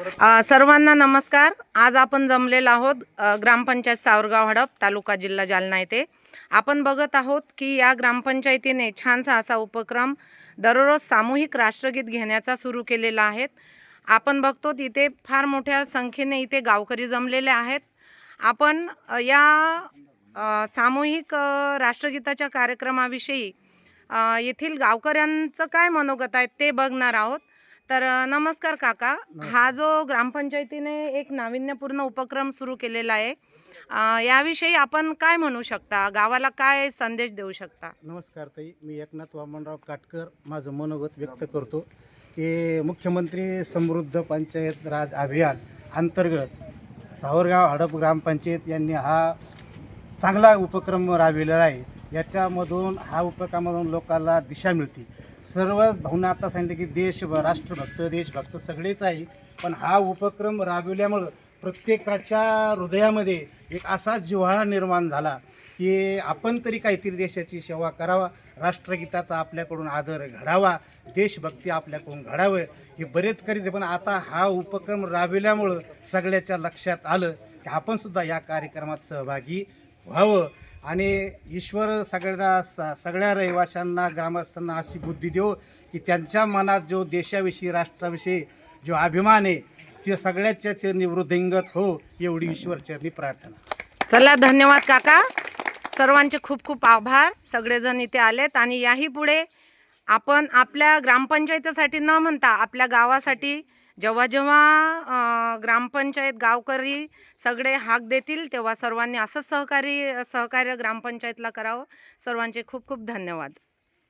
सर्वांना नमस्कार. आज आपण जमलेलो आहोत ग्रामपंचायत सावरगाव हडप तालुका जिल्हा जालना येथे आपण बघत आहोत की या ग्रामपंचायतीने छानसा असा उपक्रम दररोज सामूहिक राष्ट्रगीत घेण्याचा सुरू केलेला आहे. आपण बघतो तिथे फार मोठ्या संख्येने इथे गावकरी जमलेले आहेत. आपण या सामूहिक राष्ट्रगीताच्या कार्यक्रमाविषयी येथील गावकऱ्यांचं काय मनोगत आहे ते बघणार आहोत. तर नमस्कार काका. हा जो ग्रामपंचायतीने एक नाविन्यपूर्ण उपक्रम सुरू केलेला आहे याविषयी आपण काय म्हणू शकता? गावाला काय संदेश देऊ शकता? नमस्कार ताई. मी एकनाथ वामनराव काटकर माझं मनोगत व्यक्त करतो की मुख्यमंत्री समृद्ध पंचायत राज अभियान अंतर्गत सावरगाव हडप ग्रामपंचायत यांनी हा चांगला उपक्रम राबविलेला आहे. याच्यामधून हा उपक्रमामधून लोकांना दिशा मिळते. सर्व भावना आता सांगितलं की देश राष्ट्रभक्त देशभक्त सगळेच आहे. पण हा उपक्रम राबविल्यामुळं प्रत्येकाच्या हृदयामध्ये एक असा जिव्हाळा निर्माण झाला की आपण तरी काहीतरी देशाची सेवा करावा राष्ट्रगीताचा आपल्याकडून आदर घडावा देशभक्ती आपल्याकडून घडावं हे बरेच करीत पण आता हा उपक्रम राबविल्यामुळं सगळ्याच्या लक्षात आलं की आपणसुद्धा या कार्यक्रमात सहभागी व्हावं. आणि ईश्वर सगळ्यांना स- सगळ्या रहिवाशांना ग्रामस्थांना अशी बुद्धी देऊ की त्यांच्या मनात जो देशाविषयी राष्ट्राविषयी जो अभिमान आहे ते सगळ्याच्या चरणी वृद्धिंगत हो एवढी ईश्वरचरणी प्रार्थना. चला धन्यवाद काका. सर्वांचे खूप खूप आभार. सगळेजण इथे आलेत आणि याही पुढे आपण आपल्या ग्रामपंचायतीसाठी न म्हणता आपल्या गावासाठी जेव्हा जेव्हा ग्रामपंचायत गावकरी सगळे हाक देतील तेव्हा सर्वांनी असंच सहकारी सहकार्य ग्रामपंचायतला करावं. सर्वांचे खूप खूप धन्यवाद.